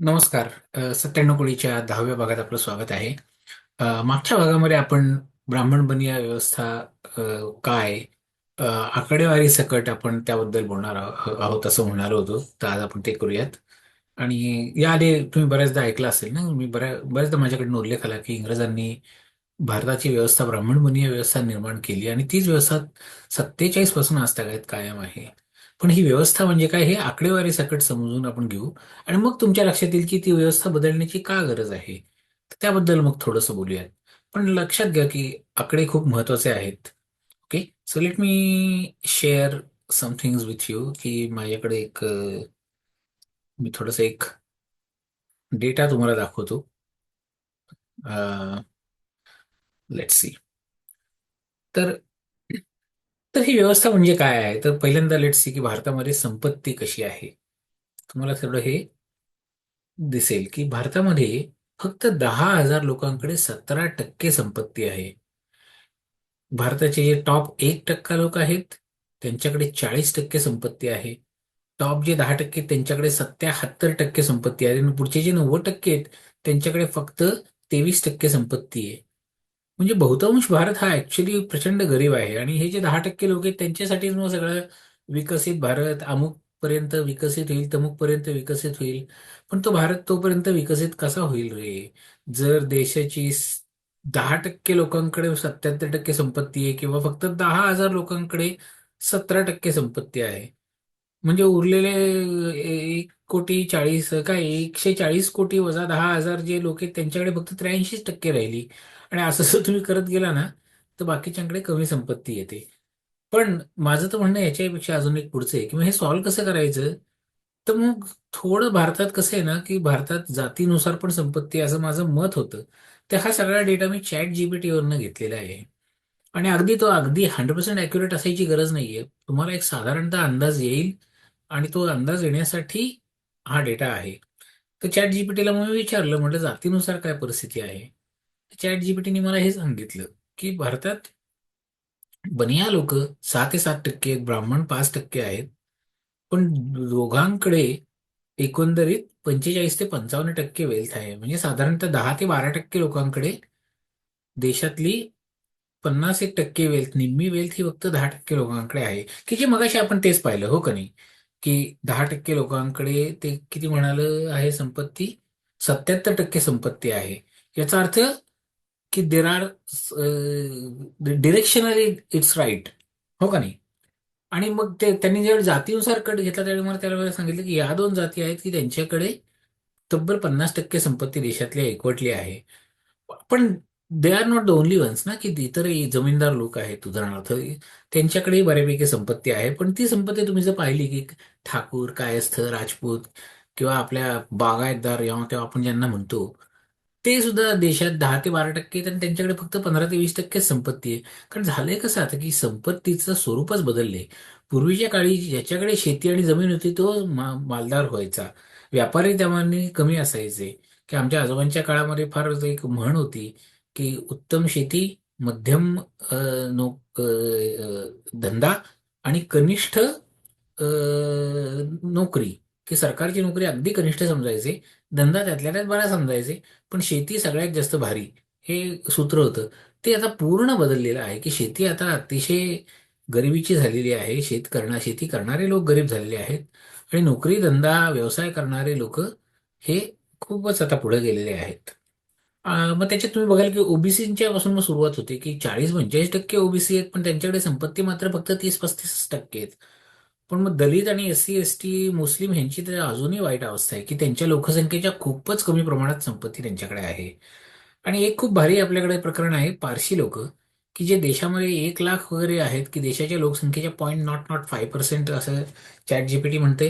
नमस्कार. सत्त्याण्णव कोळीच्या दहाव्या भागात आपलं स्वागत आहे. मागच्या भागामध्ये आपण ब्राह्मण बनिया व्यवस्था काय? आकडेवारी सकट आपण त्याबद्दल बोलणार आहोत असं म्हणणार होतो. तर आज आपण ते करूयात. आणि या आधी तुम्ही बऱ्याचदा ऐकलं असेल ना मी बऱ्या बऱ्याचदा माझ्याकडून उल्लेख आला की इंग्रजांनी भारताची व्यवस्था ब्राह्मण बनिया व्यवस्था निर्माण केली. आणि तीच व्यवस्था सत्तेचाळीसपासून आज कायम आहे. पण ही व्यवस्था म्हणजे काय हे आकडेवारी सकट समजून आपण घेऊ. आणि मग तुमच्या लक्षात येईल की ती व्यवस्था बदलण्याची का गरज आहे? त्याबद्दल मग थोडंसं बोलूयात. पण लक्षात घ्या की आकडे खूप महत्त्वाचे आहेत. Okay? So let me share something with you की माझ्याकडे एक मी थोडंसं एक डेटा तुम्हाला दाखवतो. लेट्स सी तर तर ही व्यवस्था म्हणजे काय आहे? तर पहिल्यांदा लेट सी की भारतामध्ये संपत्ती कशी आहे? तुम्हाला थोडं हे दिसेल की भारतामध्ये फक्त दहा हजार लोकांकडे सतरा टक्के संपत्ती आहे. भारताचे जे टॉप एक टक्का लोक आहेत त्यांच्याकडे चाळीस टक्के संपत्ती आहे. टॉप जे दहा टक्के त्यांच्याकडे सत्याहत्तर टक्के संपत्ती आहे. आणि पुढचे जे नव्वद टक्के आहेत त्यांच्याकडे फक्त तेवीस टक्के संपत्ती आहे. म्हणजे बहुतांश भारत हा ऍक्च्युली प्रचंड गरीब आहे. आणि हे जे दहा टक्के लोक आहेत त्यांच्यासाठीच मग सगळं विकसित भारत अमुक पर्यंत विकसित होईल तमुक पर्यंत विकसित होईल. पण तो भारत तोपर्यंत विकसित कसा होईल रे? जर देशाची स- दहा टक्के लोकांकडे सत्याहत्तर टक्के संपत्ती आहे किंवा फक्त दहा हजार लोकांकडे सतरा टक्के संपत्ती आहे. म्हणजे उरलेले एक कोटी चाळीस काय एकशे चाळीस कोटी वजा दहा हजार जे लोक आहेत त्यांच्याकडे फक्त त्र्याऐंशी टक्के राहिली. आणि असं जर तुम्ही करत गेला ना तर बाकीच्यांकडे कमी संपत्ती येते. पण माझं तर म्हणणं याच्यापेक्षा अजून एक पुढचं आहे की मग हे सॉल्व्ह कसं करायचं? तर मग थोडं भारतात कसं आहे ना की भारतात जातीनुसार पण संपत्ती असं माझं मत होतं. तर हा सगळा डेटा मी चॅट जीपीटीवरनं घेतलेला आहे. आणि अगदी तो अगदी हंड्रेड पर्सेंट अॅक्युरेट असायची गरज नाहीये. तुम्हाला एक साधारणतः अंदाज येईल आणि तो अंदाज येण्यासाठी हा डेटा आहे. तर चॅट जीपीटीला मग मी विचारलं म्हटलं जातीनुसार काय परिस्थिती आहे? चॅट जीपीटीने मला हे सांगितलं की भारतात बनिया लोक सहा ते सात टक्के ब्राह्मण पाच टक्के आहेत पण दोघांकडे एकंदरीत पंचेचाळीस ते पंचावन्न टक्के वेल्थ आहे. म्हणजे साधारणतः दहा ते बारा टक्के लोकांकडे देशातली पन्नास एक टक्के वेल्थ निम्मी वेल्थ ही फक्त दहा टक्के लोकांकडे आहे. की जे मगाशी आपण तेच पाहिलं हो का नाही? की दहा टक्के लोकांकडे ते किती म्हणाल आहे संपत्ती? सत्याहत्तर टक्के संपत्ती आहे. याचा अर्थ की there are directionally it's right हो का नाही? आणि मग ते त्यांनी ज्यावेळी जातीनुसार कट घेतला त्यावेळी मला त्याला सांगितलं की या दोन जाती आहेत की त्यांच्याकडे तब्बल पन्नास टक्के संपत्ती देशातली एकवटली आहे. पण they are not the only ones ना की इतर जमीनदार लोक आहेत उदाहरणार्थ. त्यांच्याकडेही बऱ्यापैकी संपत्ती आहे पण ती संपत्ती तुम्ही जर पाहिली की ठाकूर कायस्थ राजपूत किंवा आपल्या बागायतदार किंवा तेव्हा आपण ज्यांना म्हणतो ते सुद्धा देशात दहा ते बारा टक्के आणि त्यांच्याकडे फक्त पंधरा ते वीस टक्केच संपत्ती आहे. कारण झालंय कसं आता की संपत्तीचं स्वरूपच बदलले पूर्वीच्या काळी ज्याच्याकडे शेती आणि जमीन होती तो मा- मालदार व्हायचा. व्यापारी त्यामाने कमी असायचे. की आमच्या आजोबांच्या काळामध्ये फार एक म्हण होती की उत्तम शेती मध्यम नो धंदा आणि कनिष्ठ नोकरी. की सरकारची नोकरी अगदी कनिष्ठ समजायचे. धंदा त्यातल्या त्यात बरा समजायचे पण शेती सगळ्यात जास्त भारी हे सूत्र होतं. ते आता पूर्ण बदललेलं आहे की शेती आता अतिशय गरिबीची झालेली आहे शेत करणा शेती करणारे लोक गरीब झालेले आहेत आणि नोकरी धंदा व्यवसाय करणारे लोक हे खूपच आता पुढे गेलेले आहेत. मग त्याच्यात तुम्ही बघाल की ओबीसीच्या पासून मग सुरुवात होते की चाळीस पंचेचाळीस टक्के ओबीसी आहेत पण त्यांच्याकडे संपत्ती मात्र फक्त तीस पस्तीस टक्के आहेत. पण मग दलित आणि S C S T Muslim ह्यांची तर अजूनही वाईट अवस्था आहे की त्यांच्या लोकसंख्येच्या खूपच कमी प्रमाणात संपत्ती त्यांच्याकडे आहे. आणि एक खूप भारी आपल्याकडे प्रकरण आहे पारशी लोक की जे देशामध्ये एक लाख वगैरे आहेत की देशाच्या लोकसंख्येच्या point not not five percent असं चॅट जीपीटी म्हणते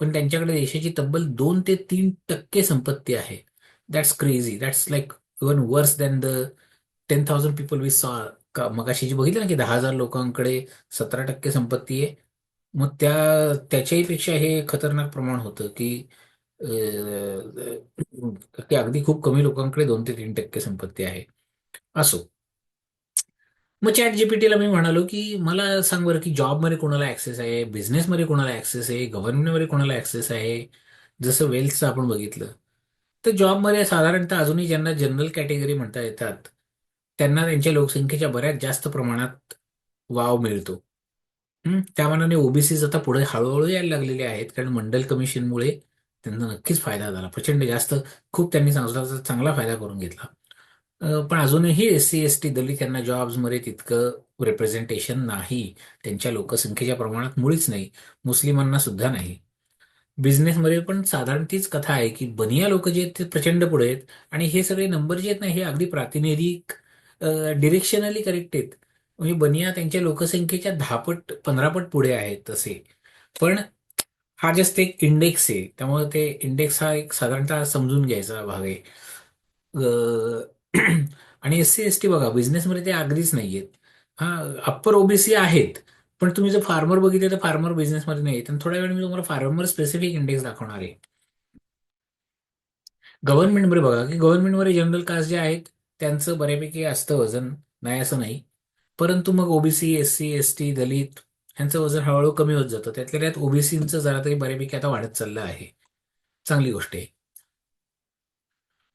पण त्यांच्याकडे देशाची तब्बल दोन ते तीन टक्के संपत्ती आहे. That's crazy that's like even worse than the ten thousand people we saw मगाशी जी बघितलं ना की दहा हजार लोकांकडे सतरा टक्के संपत्ती आहे मग त्या त्याच्याही पेक्षा हे खतरनाक प्रमाण होतं की अ, की अगदी खूप कमी लोकांकडे दोन ते तीन टक्के संपत्ती आहे. असो. मग चॅट जीपीटीला मी म्हणालो की मला सांग बरं की जॉबमध्ये कोणाला ऍक्सेस आहे बिझनेसमध्ये कोणाला ऍक्सेस आहे गव्हर्नमेंटमध्ये कोणाला ऍक्सेस आहे? जसं वेल्थचं आपण बघितलं. तर जॉबमध्ये साधारणतः अजूनही ज्यांना जनरल कॅटेगरी म्हणता येतात त्यांना त्यांच्या लोकसंख्येच्या बऱ्याच जास्त प्रमाणात वाव मिळतो. हं, त्या मानाने ओबीसीज आता पुढे हळूहळू यायला लागलेले आहेत. कारण मंडल कमिशनमुळे त्यांना नक्कीच फायदा झाला. प्रचंड जास्त खूप त्यांनी संस्थाचा चांगला फायदा करून घेतला. पण अजूनही एस सी एस टी दलित यांना जॉब्समध्ये तितकं रिप्रेझेंटेशन नाही. त्यांच्या लोकसंख्येच्या प्रमाणात मुळीच नाही. मुस्लिमांना सुद्धा नाही. बिझनेसमध्ये पण साधारण तीच कथा आहे की बनिया लोक जे आहेत ते प्रचंड पुढे आहेत. आणि हे सगळे नंबर जे आहेत ना हे अगदी प्रातिनिधिक डिरेक्शनली करेक्ट आहेत. म्हणजे बनिया त्यांच्या लोकसंख्येच्या दहापट पंधरापट पुढे आहेत तसे पण हा जस्ट एक इंडेक्स आहे. त्यामुळे ते इंडेक्स हा एक साधारणतः समजून घ्यायचा भाग आहे. आणि एस सी एस टी बघा बिझनेसमध्ये ते अगदीच नाही आहेत हा अप्पर ओबीसी आहेत पण तुम्ही जर फार्मर बघितले तर फार्मर बिझनेसमध्ये नाही आणि थोड्या वेळ मी तुम्हाला फार्मर स्पेसिफिक इंडेक्स दाखवणार आहे. गव्हर्नमेंटमध्ये बघा की गव्हर्नमेंटमध्ये जनरल कास्ट जे आहेत त्यांचं बऱ्यापैकी असतं वजन. नाही असं नाही. परंतु मग OBC S C S T दलित ह्यांचं वजन हळूहळू कमी होत जातं. त्यातल्या त्यात ओबीसीचं जरा तरी बऱ्यापैकी आता वाढत चाललं आहे. चांगली गोष्ट आहे.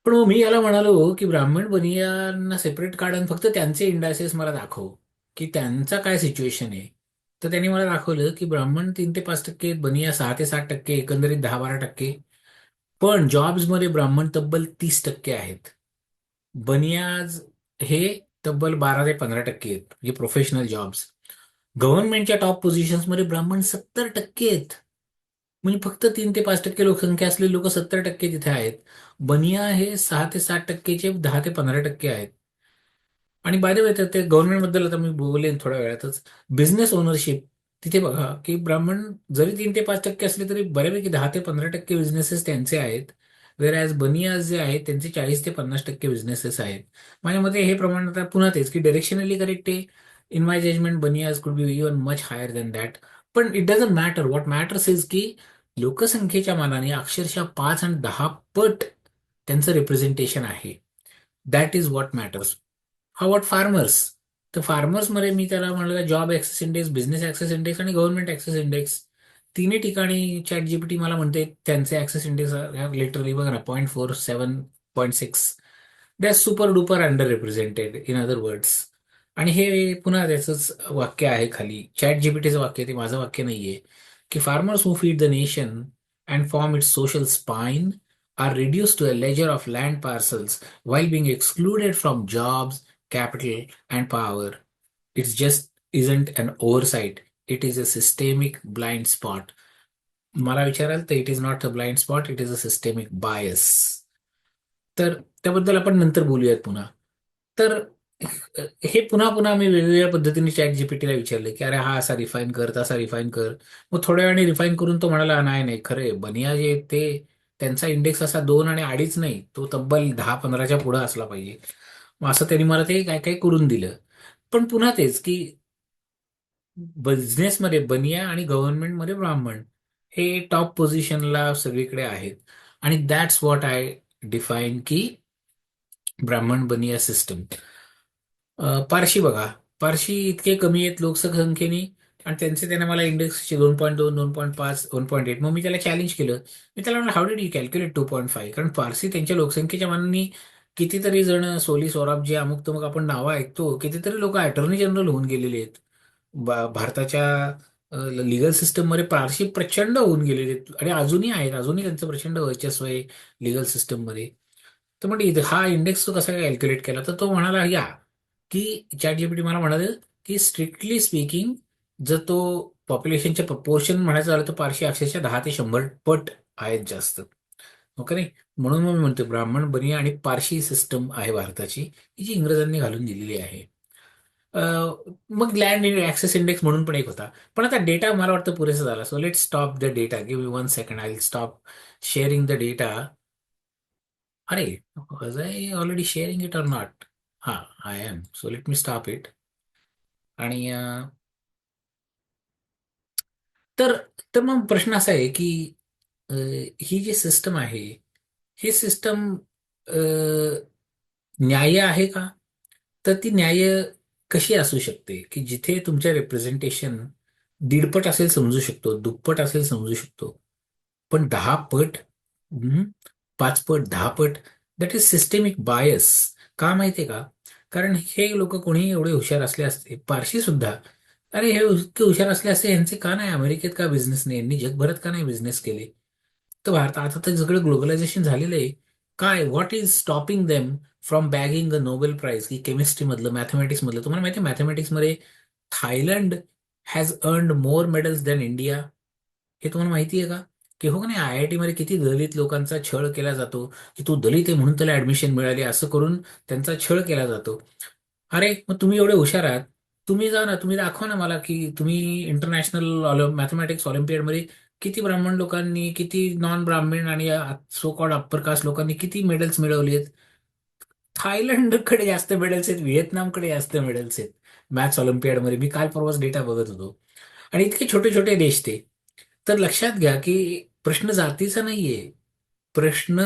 पण मग मी याला म्हणालो की ब्राह्मण बनियांना सेपरेट काढून फक्त त्यांचे इंडायसेस मला दाखव की त्यांचा काय सिच्युएशन आहे. तर त्यांनी मला दाखवलं की ब्राह्मण तीन ते पाच टक्के बनिया सहा ते सात टक्के एकंदरीत दहा बारा टक्के. पण जॉब्समध्ये ब्राह्मण तब्बल तीस टक्के आहेत. बनियाज हे तब्बल बारा ते पंधरा टक्के आहेत म्हणजे प्रोफेशनल जॉब्स गव्हर्नमेंटच्या टॉप पोझिशन्समध्ये ब्राह्मण सत्तर टक्के आहेत. म्हणजे फक्त तीन ते पाच टक्के लोकसंख्या असलेले लोक सत्तर टक्के तिथे आहेत. बनिया हे सहा ते सात टक्केचे दहा ते पंधरा टक्के आहेत. आणि बाय द वे तर ते गव्हर्नमेंटबद्दल आता मी बोलेन थोड्या वेळातच. बिझनेस ओनरशिप तिथे बघा की ब्राह्मण जरी तीन ते पाच टक्के असले तरी बऱ्यापैकी दहा ते पंधरा टक्के बिझनेसेस त्यांचे आहेत. वेर ॲज बनियाज जे आहेत त्यांचे चाळीस ते पन्नास टक्के बिझनेसेस आहेत. माझ्या मते हे प्रमाण आता पुन्हा तेच की डिरेक्शनली करेक्ट आहे. In my judgement Banias could be even much higher than that पण it doesn't matter what matters is की लोकसंख्येच्या मानाने अक्षरशः पाच आणि दहा पट त्यांचं रिप्रेझेंटेशन आहे. दॅट इज व्हॉट मॅटर्स हा वॉट फार्मर्स तर फार्मर्समध्ये मी त्याला म्हणलं job access index business access index आणि गव्हर्नमेंट ऍक्सेस इंडेक्स तिन्ही ठिकाणी चॅट जीपीटी मला म्हणते त्यांचे ऍक्सेस इंडेक्स लिटरली बघा ना point four seven point six they are super duper under represented in other words आणि हे पुन्हा त्याचंच वाक्य आहे खाली. चॅट जीपीटीचं वाक्य ते माझं वाक्य नाहीये. की farmers who feed the nation and form its social spine are reduce to a ledger of land parcels while being excluded from jobs capital and power it's just isn't an oversight it is a systemic blind spot मला विचाराल तर it is not a blind spot it is a systemic bias तर त्याबद्दल आपण नंतर बोलूयात पुन्हा. तर हे पुन्हा पुन्हा मी वेगवेगळ्या पद्धतीने चॅट जीपीटीला विचारले की अरे हा असा रिफाईन कर तसा रिफाईन कर. मग थोड्या वेळाने रिफाईन करून तो म्हणाला नाही नाही खरे बनिया जे ते त्यांचा इंडेक्स असा दोन आणि अडीच नाही. तो तब्बल दहा पंधराच्या पुढे असला पाहिजे. मग असं त्यांनी मला ते काय काय करून दिलं. पण पुन्हा तेच की बिझनेसमध्ये बनिया आणि गव्हर्नमेंटमध्ये ब्राह्मण हे टॉप पोझिशनला सगळीकडे आहेत. आणि दॅट्स व्हॉट आय डिफाईन की ब्राह्मण बनिया सिस्टम पारशी बघा. पारशी इतके कमी आहेत लोकसंख्येने आणि त्यांचे त्यांना मला इंडेक्सचे दोन पॉईंट दोन दोन पॉईंट पाच दोन पॉईंट एट मग मी त्याला चॅलेंज केलं. मी त्याला म्हणलं how did you calculate two point five कारण पारसी त्यांच्या लोकसंख्येच्या मानाने कितीतरी जण सोली सोराब जे अमुक तमुक आपण नावं ऐकतो कितीतरी लोक अटॉर्नी जनरल होऊन गेलेले आहेत. भारताच्या लिगल सिस्टममध्ये पारशी प्रचंड होऊन गेलेले आहेत. आणि अजूनही आहेत. अजूनही त्यांचं प्रचंड वर्चस्व आहे लिगल सिस्टममध्ये तर म्हणजे इथं हा इंडेक्स तो कसा कॅल्क्युलेट केला? तर तो म्हणाला या की चॅट जीपीटी मला म्हणाले की स्ट्रिक्टली स्पीकिंग जर तो पॉप्युलेशनच्या प्रपोर्शन म्हणायचं झालं तर पारशी अक्षरशः दहा ते शंभर पट आहेत जास्त. हो ओके नाही? म्हणून मग मी म्हणतो ब्राह्मण बनिया आणि पारशी सिस्टम आहे भारताची ही जी इंग्रजांनी घालून दिलेली आहे. मग लँड ऍक्सेस इंडेक्स म्हणून पण एक होता. पण आता डेटा मला वाटतं पुरेसा झाला. So let stop the data give one second I stop sharing the data अरे was I already sharing it or not हा I am so let me stop it आणि तर तर मग प्रश्न असा आहे की ही जी सिस्टम आहे ही सिस्टम न्याय आहे का? तर ती न्याय कशी असू शकते? की जिथे तुमच्या रिप्रेझेंटेशन दीडपट असेल समजू शकतो दुप्पट असेल समजू शकतो. पण दहा पट पाच पट दहा पट दॅट इज सिस्टेमिक बायस का माहितीये का? कारण हे लोक कोणीही एवढे हुशार असले असते पारशी सुद्धा अरे हे इतके हुशार असले असते यांचे का नाही? अमेरिकेत का बिझनेस नाही? यांनी जगभरात का नाही बिझनेस केले? तर भारतात आता तर सगळं ग्लोबलायझेशन झालेलं आहे. काय? What is stopping them from bagging a Nobel prize की केमिस्ट्री मधलं मॅथमॅटिक्स मधलं. तुम्हाला माहिती आहे मध्ये Thailand has earned more medals than India हे तुम्हाला माहिती आहे का? की हो का नाही आय आय टी मध्ये किती दलित लोकांचा छळ केला जातो की तू दलित आहे म्हणून त्याला ऍडमिशन मिळाली असं करून त्यांचा छळ केला जातो. अरे मग तुम्ही एवढे हुशार आहात. तुम्ही जा ना तुम्ही दाखवा ना मला की तुम्ही इंटरनॅशनल मॅथमॅटिक्स ऑलिम्पियडमध्ये किती ब्राह्मण लोकांनी किती नॉन ब्राह्मण आणि सो कॉल्ड अप्पर कास्ट लोकांनी किती मेडल्स मिळवली आहेत थायलंडकडे जास्त मेडल्स आहेत व्हिएतनामकडे जास्त मेडल्स आहेत. मॅथ्स ऑलिम्पियाडमध्ये मी काल परवाच डेटा बघत होतो. आणि इतके छोटे छोटे देश ते. तर लक्षात घ्या की प्रश्न जातीचा नाहीये. प्रश्न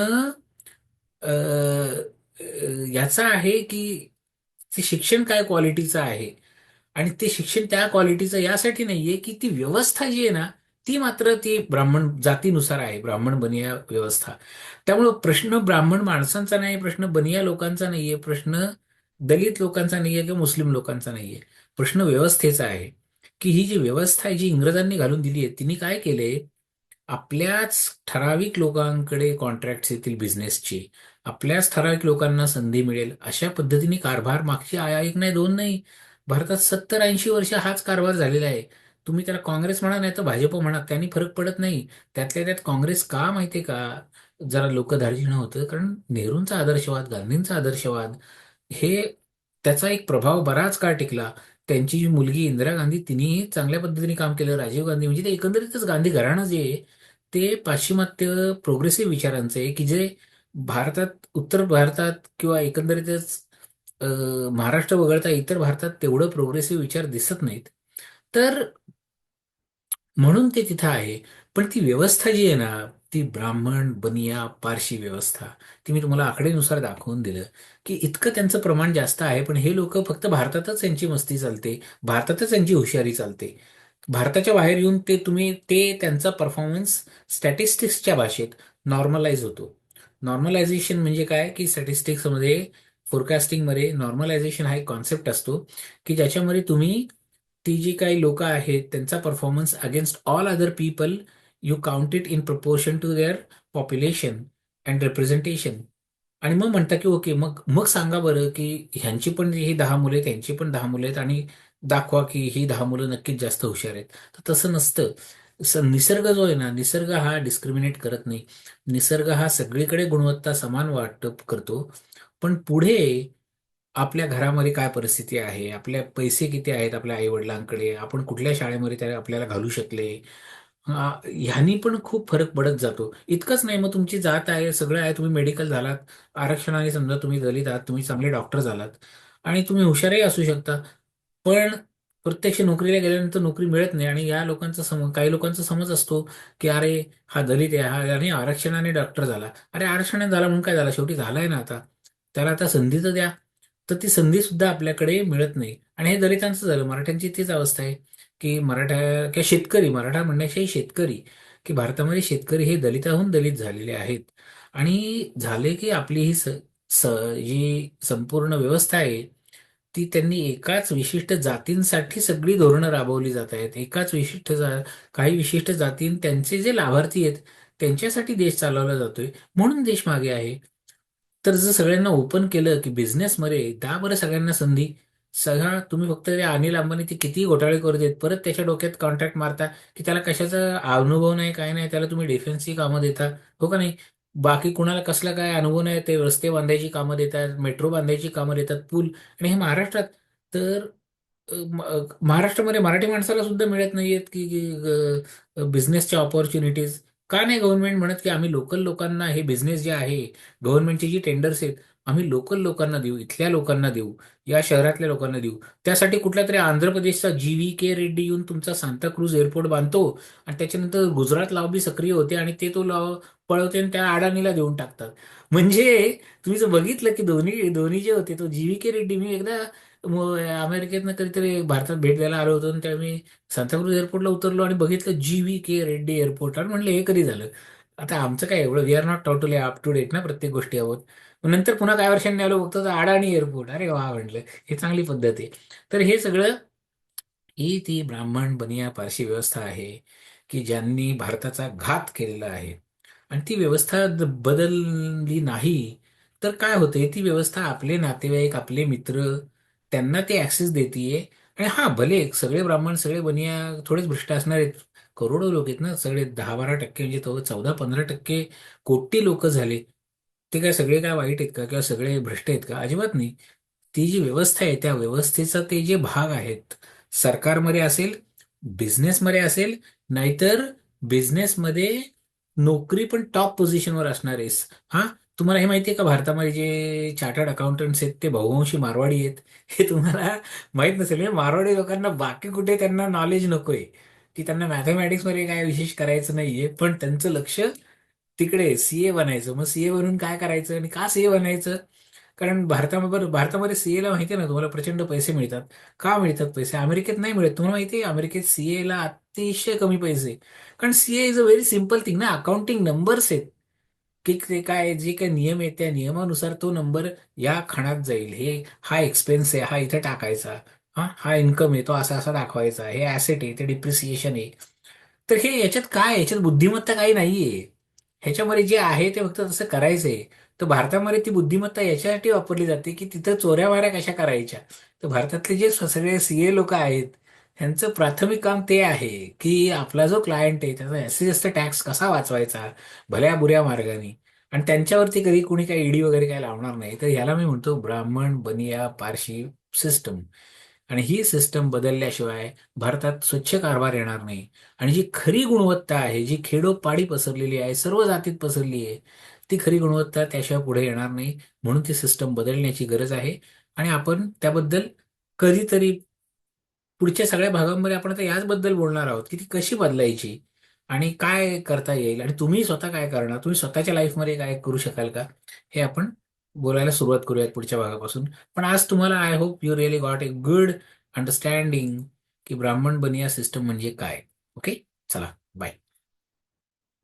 याचा आहे की ते शिक्षण काय क्वालिटीचं आहे? आणि ते शिक्षण त्या क्वालिटीचं यासाठी नाहीये की ती व्यवस्था जी आहे ना ती मात्र ती ब्राह्मण जातीनुसार आहे ब्राह्मण बनिया व्यवस्था. त्यामुळं प्रश्न ब्राह्मण माणसांचा नाही प्रश्न बनिया लोकांचा नाहीये प्रश्न दलित लोकांचा नाहीये किंवा मुस्लिम लोकांचा नाहीये. प्रश्न व्यवस्थेचा आहे की ही जी व्यवस्था आहे जी इंग्रजांनी घालून दिली आहे तिने काय केले? आपल्याच ठराविक लोकांकडे कॉन्ट्रॅक्ट येतील बिझनेसची आपल्याच ठराविक लोकांना संधी मिळेल. अशा पद्धतीने कारभार मागची आया एक नाही दोन नाही. भारतात सत्तर ऐंशी वर्ष हाच कारभार झालेला आहे. तुम्ही त्याला काँग्रेस म्हणा नाही तर भाजप म्हणा त्यांनी फरक पडत नाही. त्यातल्या त्यात काँग्रेस का माहितीये का? जरा लोकधार्जिणं होतं कारण नेहरूंचा आदर्शवाद गांधींचा आदर्शवाद हे त्याचा एक प्रभाव बराच काळ टिकला. त्यांची जी मुलगी इंदिरा गांधी तिनेही चांगल्या पद्धतीने काम केलं. राजीव गांधी म्हणजे ते एकंदरीतच गांधी घराणं जे आहे ते पाश्चिमात्य प्रोग्रेसिव्ह विचारांचं आहे की जे भारतात उत्तर भारतात किंवा एकंदरीतच महाराष्ट्र वगळता इतर भारतात तेवढं प्रोग्रेसिव्ह विचार दिसत नाहीत. तर म्हणून ते तिथं आहे. पण ती व्यवस्था जी आहे ना ती ब्राह्मण बनिया पारशी व्यवस्था ती मी तुम्हाला आकडेनुसार दाखवून दिलं की इतकं त्यांचं प्रमाण जास्त आहे पण हे लोक फक्त भारतातच त्यांची मस्ती चालते भारतातच त्यांची हुशारी चालते. भारताच्या बाहेर येऊन ते तुम्ही ते त्यांचा परफॉर्मन्स स्टॅटिस्टिक्सच्या भाषेत नॉर्मलाइज होतो. नॉर्मलायझेशन म्हणजे काय? की स्टॅटिस्टिक्समध्ये फोरकास्टिंगमध्ये नॉर्मलायझेशन हा एक कॉन्सेप्ट असतो की ज्याच्यामध्ये तुम्ही ती जी काही लोक आहेत त्यांचा performance against all other people you count it in proportion to their population and representation आणि मग म्हणता की ओके मग मग सांगा बरं की ह्यांची पण ही दहा मुलं आहेत त्यांची पण दहा मुले आहेत आणि दाखवा की ही दहा मुलं नक्कीच जास्त हुशार आहेत. तर तसं नसतं. स- निसर्ग जो आहे ना निसर्ग हा डिस्क्रिमिनेट करत नाही. निसर्ग हा सगळीकडे गुणवत्ता समान वाटप करतो. पण पुढे आपल्या घरामध्ये काय परिस्थिती आहे? आपल्या पैसे किती आहेत आपल्या आईवडिलांकडे? आपण कुठल्या शाळेमध्ये त्या आपल्याला घालू शकले? आ, ह्यांनी पण खूप फरक पडत जातो. इतकंच नाही मग तुमची जात आहे सगळं आहे तुम्ही मेडिकल झालात आरक्षणाने समजा तुम्ही दलित आहात तुम्ही चांगले डॉक्टर झालात आणि तुम्ही हुशारही असू शकता. पण प्रत्यक्ष नोकरीला गेल्यानंतर नोकरी मिळत नाही आणि या लोकांचा सम काही लोकांचा समज असतो की अरे हा दलित आहे हा आणि आरक्षणाने डॉक्टर झाला. अरे आरक्षणाने झाला म्हणून काय झाला? शेवटी झालाय ना आता. त्याला आता संधी तर द्या. तर ती संधी सुद्धा आपल्याकडे मिळत नाही. आणि हे दलितांचं झालं. मराठ्यांची तीच अवस्था आहे की मराठा किंवा शेतकरी मराठा म्हणण्याशी शेतकरी की भारतामध्ये शेतकरी हे दलिताहून दलित झालेले आहेत. आणि झाले की आपली ही स, स जी संपूर्ण व्यवस्था आहे ती त्यांनी एकाच विशिष्ट जातींसाठी सगळी धोरणं राबवली जात आहेत. एकाच विशिष्ट जा काही विशिष्ट जाती त्यांचे जे लाभार्थी आहेत त्यांच्यासाठी देश चालवला जातोय. म्हणून देश मागे आहे. तर जर सगळ्यांना ओपन केलं की बिझनेसमध्ये द्या बरं सगळ्यांना संधी. सगळा तुम्ही फक्त ते अनिल अंबानी ते किती घोटाळे करू देत परत त्याच्या डोक्यात कॉन्ट्रॅक्ट मारता की त्याला कशाचा अनुभव नाही काय नाही त्याला तुम्ही डिफेन्सची कामं देता. हो का नाही? बाकी कुणाला कसला काय अनुभव नाही ते रस्ते बांधायची कामं देतात मेट्रो बांधायची कामं देतात पूल. आणि हे महाराष्ट्रात तर महाराष्ट्रामध्ये मराठी माणसाला सुद्धा मिळत नाहीयेत की बिझनेसच्या ऑपॉर्च्युनिटीज का नाही गव्हर्नमेंट म्हणत की आम्ही लोकल लोकांना हे बिझनेस जे आहे गव्हर्नमेंटची जी टेंडर्स आहेत आम्ही लोकल लोकांना देऊ इथल्या लोकांना देऊ या शहरातल्या लोकांना देऊ. त्यासाठी कुठल्या तरी आंध्र प्रदेशचा जी व्ही के रेड्डी येऊन तुमचा सांताक्रूज एअरपोर्ट बांधतो आणि त्याच्यानंतर गुजरात लावबी सक्रिय होते आणि ते तो लाव पळवते आणि त्या अडाणीला देऊन टाकतात. म्हणजे तुम्ही जर बघितलं की दोन्ही दोन्ही जे होते तो जी व्ही के रेड्डी मी एकदा मग अमेरिकेतनं कधीतरी भारतात भेट द्यायला आलो होतो आणि त्यावेळी सांताक्रूज एअरपोर्टला उतरलो आणि बघितलं G V K Reddy airport आणि म्हणलं हे कधी झालं? आता आमचं काय एवढं we are not totally up to date ना प्रत्येक गोष्टी आहोत. नंतर पुन्हा काही वर्षांनी आलो बघतो तर अडाणी एअरपोर्ट. अरे वा म्हटलं हे चांगली पद्धत आहे. तर हे सगळं ही ती ब्राह्मण बनिया पारशी व्यवस्था आहे की ज्यांनी भारताचा घात केलेला आहे. आणि ती व्यवस्था बदलली नाही तर काय होते ती व्यवस्था आपले नातेवाईक आपले मित्र त्यांना ते ऍक्सेस देतीये. आणि हा भले सगळे ब्राह्मण सगळे बनिया थोडेच भ्रष्ट असणार आहेत. करोडो लोक आहेत ना सगळे दहा बारा टक्के म्हणजे तो चौदा पंधरा टक्के कोटी लोक झाले. ते काय सगळे काय वाईट आहेत का? किंवा सगळे भ्रष्ट आहेत का? अजिबात नाही. ती जी व्यवस्था आहे त्या व्यवस्थेचा ते जे भाग आहेत सरकारमध्ये असेल बिझनेसमध्ये असेल नाहीतर बिझनेसमध्ये नोकरी पण टॉप पोझिशनवर असणार आहेस. हा? तुम्हाला हे माहिती आहे का भारतामध्ये जे चार्टर्ड अकाउंटंट्स आहेत ते बहुवंशी मारवाडी आहेत हे तुम्हाला माहीत नसेल. म्हणजे मारवाडी लोकांना बाकी कुठे त्यांना नॉलेज नको आहे की त्यांना मॅथमॅटिक्समध्ये काय विशेष करायचं नाहीये पण त्यांचं लक्ष तिकडे सीए बनायचं. मग सीए बनून काय करायचं आणि का सीए बनायचं? कारण भारतामध्ये भारतामध्ये सीएला माहिती आहे ना तुम्हाला प्रचंड पैसे मिळतात. का मिळतात पैसे? अमेरिकेत नाही मिळत. तुम्हाला माहिती आहे अमेरिकेत सीएला अतिशय कमी पैसे. कारण CA is a very simple thing ना. अकाउंटिंग नंबर्स आहेत. की ते काय जे काही नियम आहेत त्या नियमानुसार तो नंबर या खाण्यात जाईल. हे हा एक्सपेन्स आहे हा इथे टाकायचा. हा हा इन्कम आहे तो असा असा दाखवायचा. हे ॲसेट आहे ते डिप्रिसिएशन आहे. तर हे याच्यात काय याच्यात बुद्धिमत्ता काही नाहीये. ह्याच्यामध्ये जे आहे ते फक्त तसं करायचंय. तर भारतामध्ये ती बुद्धिमत्ता याच्यासाठी वापरली जाते की तिथं चोऱ्या वाऱ्या कशा करायच्या? तर भारतातले जे सगळे सीए लोक आहेत ह्यांचं प्राथमिक काम ते आहे की आपला जो क्लायंट आहे त्याचा जास्तीत जास्त टॅक्स कसा वाचवायचा भल्या बुऱ्या मार्गाने. आणि त्यांच्यावरती कधी कुणी काही ईडी वगैरे काही लावणार नाही तर ह्याला मी म्हणतो ब्राह्मण बनिया पारशी सिस्टम आणि ही सिस्टम बदलल्याशिवाय भारतात स्वच्छ कारभार येणार नाही. आणि जी खरी गुणवत्ता आहे जी खेडोपाडी पसरलेली आहे सर्व जातीत पसरली आहे ती खरी गुणवत्ता त्याशिवाय पुढे येणार नाही. म्हणून ती सिस्टम बदलण्याची गरज आहे. आणि आपण त्याबद्दल कधीतरी पुढच्या सगळ्या भागांमध्ये आपण आता याचबद्दल बोलणार आहोत की ती कशी बदलायची आणि काय करता येईल आणि तुम्ही स्वतः काय करणार? तुम्ही स्वतःच्या लाईफमध्ये काय करू शकाल का? हे आपण बोलायला सुरुवात करूयात पुढच्या भागापासून. पण आज तुम्हाला I hope you really got a good understanding की ब्राह्मण बनिया सिस्टम म्हणजे काय. ओके चला.